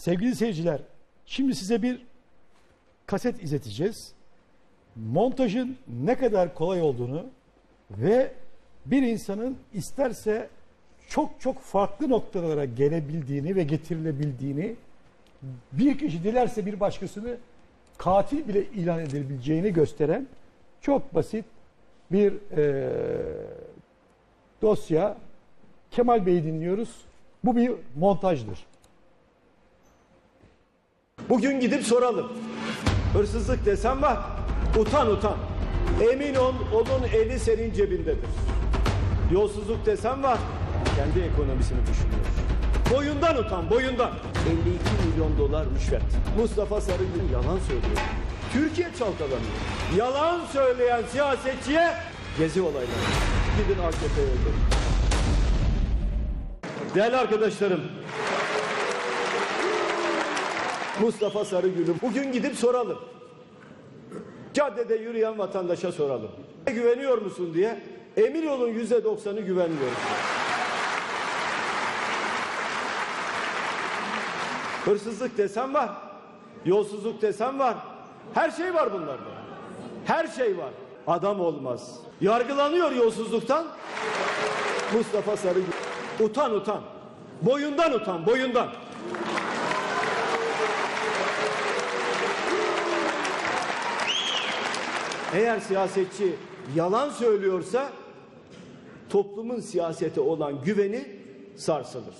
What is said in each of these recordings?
Sevgili seyirciler, şimdi size bir kaset izleteceğiz. Montajın ne kadar kolay olduğunu ve bir insanın isterse çok çok farklı noktalara gelebildiğini ve getirilebildiğini, bir kişi dilerse bir başkasını katil bile ilan edebileceğini gösteren çok basit bir eee, dosya. Kemal Bey'i dinliyoruz. Bu bir montajdır. Bugün gidip soralım. Hırsızlık desem var. Utan utan. Emin ol onun eli senin cebindedir. Yolsuzluk desem var. Kendi ekonomisini düşünüyor. Boyundan utan boyundan. 52 milyon dolar rüşvet. Mustafa Sarıgül yalan söylüyor. Türkiye çalkalanıyor. Yalan söyleyen siyasetçiye gezi olayları. Gidin AKP'ye. Değerli arkadaşlarım, Mustafa Sarıgül'üm. Bugün gidip soralım. Caddede yürüyen vatandaşa soralım. Güveniyor musun diye. Emin olun yüzde doksanı güvenmiyor. Hırsızlık desem var. Yolsuzluk desem var. Her şey var bunlarda. Her şey var. Adam olmaz. Yargılanıyor yolsuzluktan. Mustafa Sarıgül. Utan utan. Boyundan utan boyundan. Eğer siyasetçi yalan söylüyorsa toplumun siyasete olan güveni sarsılır.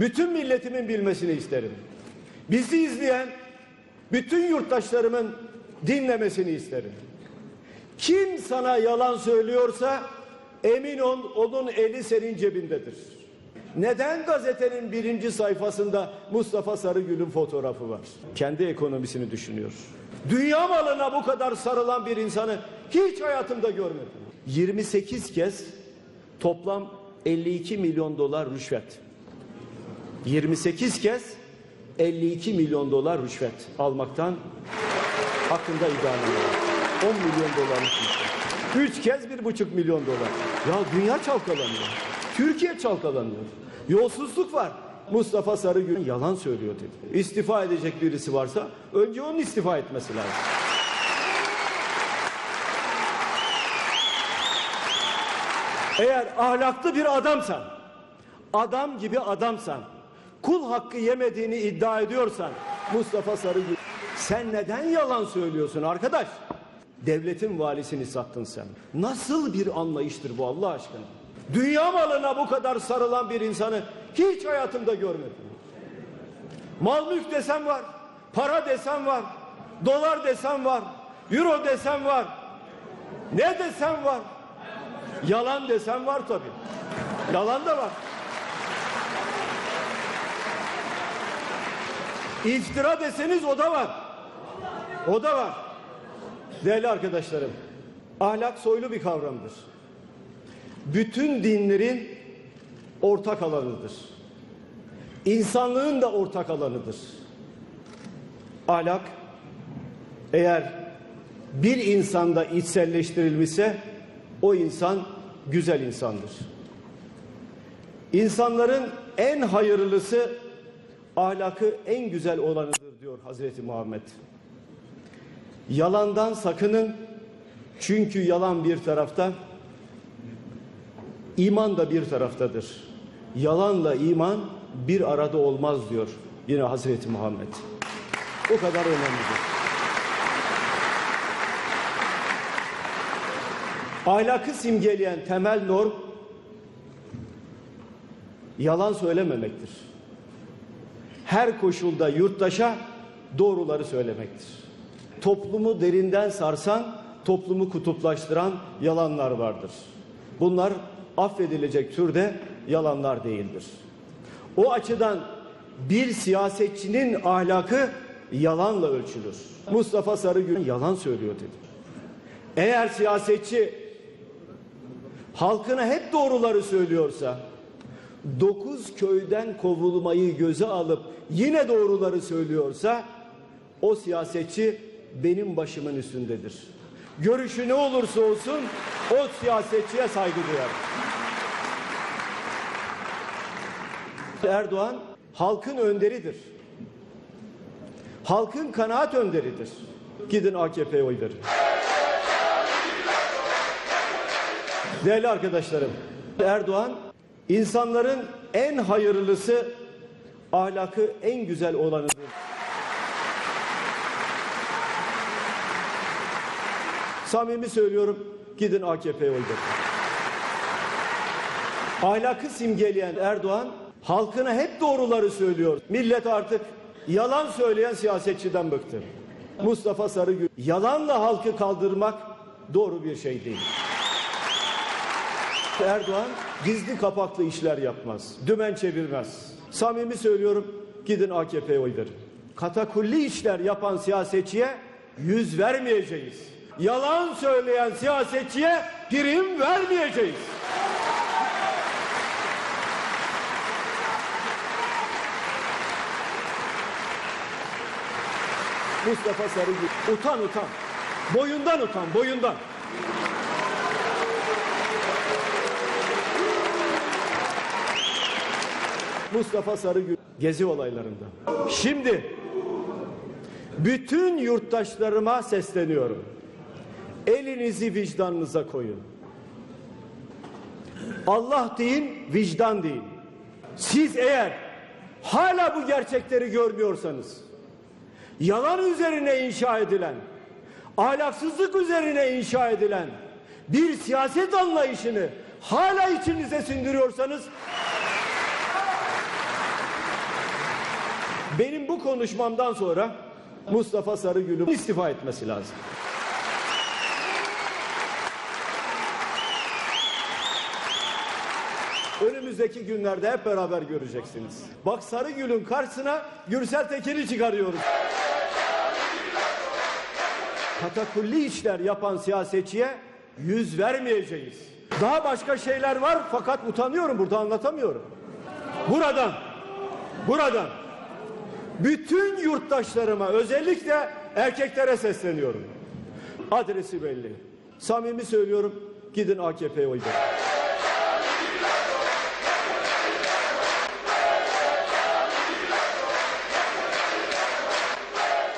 Bütün milletimin bilmesini isterim. Bizi izleyen bütün yurttaşlarımın dinlemesini isterim. Kim sana yalan söylüyorsa emin ol onun eli senin cebindedir. Neden gazetenin birinci sayfasında Mustafa Sarıgül'ün fotoğrafı var? Kendi ekonomisini düşünüyor. Dünya malına bu kadar sarılan bir insanı hiç hayatımda görmedim. 28 kez toplam 52 milyon dolar rüşvet. 28 kez 52 milyon dolar rüşvet almaktan hakkında iddianame var. 10 milyon dolarlık rüşvet. 3 kez 1,5 milyon dolar. Ya dünya çalkalanıyor. Türkiye çalkalanıyor. Yolsuzluk var. Mustafa Sarıgül yalan söylüyor dedi. İstifa edecek birisi varsa önce onun istifa etmesi lazım. Eğer ahlaklı bir adamsan, adam gibi adamsan, kul hakkı yemediğini iddia ediyorsan Mustafa Sarıgül sen neden yalan söylüyorsun arkadaş? Devletin valisini sattın sen. Nasıl bir anlayıştır bu Allah aşkına? Dünya malına bu kadar sarılan bir insanı hiç hayatımda görmedim. Mal mülk desem var, para desem var, dolar desem var, euro desem var. Ne desem var? Yalan desem var tabii. Yalan da var. İftira deseniz o da var. O da var. Değerli arkadaşlarım, ahlak soylu bir kavramdır. Bütün dinlerin ortak alanıdır. İnsanlığın da ortak alanıdır. Ahlak eğer bir insanda içselleştirilmişse o insan güzel insandır. İnsanların en hayırlısı ahlakı en güzel olanıdır diyor Hazreti Muhammed. Yalandan sakının çünkü yalan bir tarafta iman da bir taraftadır. Yalanla iman bir arada olmaz diyor yine Hazreti Muhammed. O kadar önemlidir. Ahlakı simgeleyen temel norm yalan söylememektir. Her koşulda yurttaşa doğruları söylemektir. Toplumu derinden sarsan, toplumu kutuplaştıran yalanlar vardır. Bunlar affedilecek türde yalanlar değildir. O açıdan bir siyasetçinin ahlakı yalanla ölçülür. Mustafa Sarıgül yalan söylüyor dedi. Eğer siyasetçi halkına hep doğruları söylüyorsa, dokuz köyden kovulmayı göze alıp yine doğruları söylüyorsa, o siyasetçi benim başımın üstündedir. Görüşü ne olursa olsun o siyasetçiye saygı duyarım. Erdoğan halkın önderidir. Halkın kanaat önderidir. Gidin AKP'ye oy verin. Değerli arkadaşlarım, Erdoğan insanların en hayırlısı, ahlakı en güzel olanıdır. Samimi söylüyorum, gidin AKP'ye oy verin. Ahlakı simgeleyen Erdoğan halkına hep doğruları söylüyor. Millet artık yalan söyleyen siyasetçiden bıktı. Mustafa Sarıgül yalanla halkı kaldırmak doğru bir şey değil. Erdoğan gizli kapaklı işler yapmaz. Dümen çevirmez. Samimi söylüyorum gidin AKP'ye oy verin. Katakulli işler yapan siyasetçiye yüz vermeyeceğiz. Yalan söyleyen siyasetçiye prim vermeyeceğiz. Mustafa Sarıgül utan utan. Boyundan utan boyundan. Mustafa Sarıgül gezi olaylarında. Şimdi bütün yurttaşlarıma sesleniyorum. Elinizi vicdanınıza koyun. Allah deyin, vicdan deyin. Siz eğer hala bu gerçekleri görmüyorsanız, yalan üzerine inşa edilen, ahlaksızlık üzerine inşa edilen bir siyaset anlayışını hala içinize sindiriyorsanız benim bu konuşmamdan sonra Mustafa Sarıgül'ün istifa etmesi lazım. Önümüzdeki günlerde hep beraber göreceksiniz. Bak Sarıgül'ün karşısına Gürsel Tekin'i çıkarıyoruz. Katakulli işler yapan siyasetçiye yüz vermeyeceğiz. Daha başka şeyler var fakat utanıyorum burada anlatamıyorum. Buradan, buradan bütün yurttaşlarıma özellikle erkeklere sesleniyorum. Adresi belli. Samimi söylüyorum gidin AKP'ye oy verin.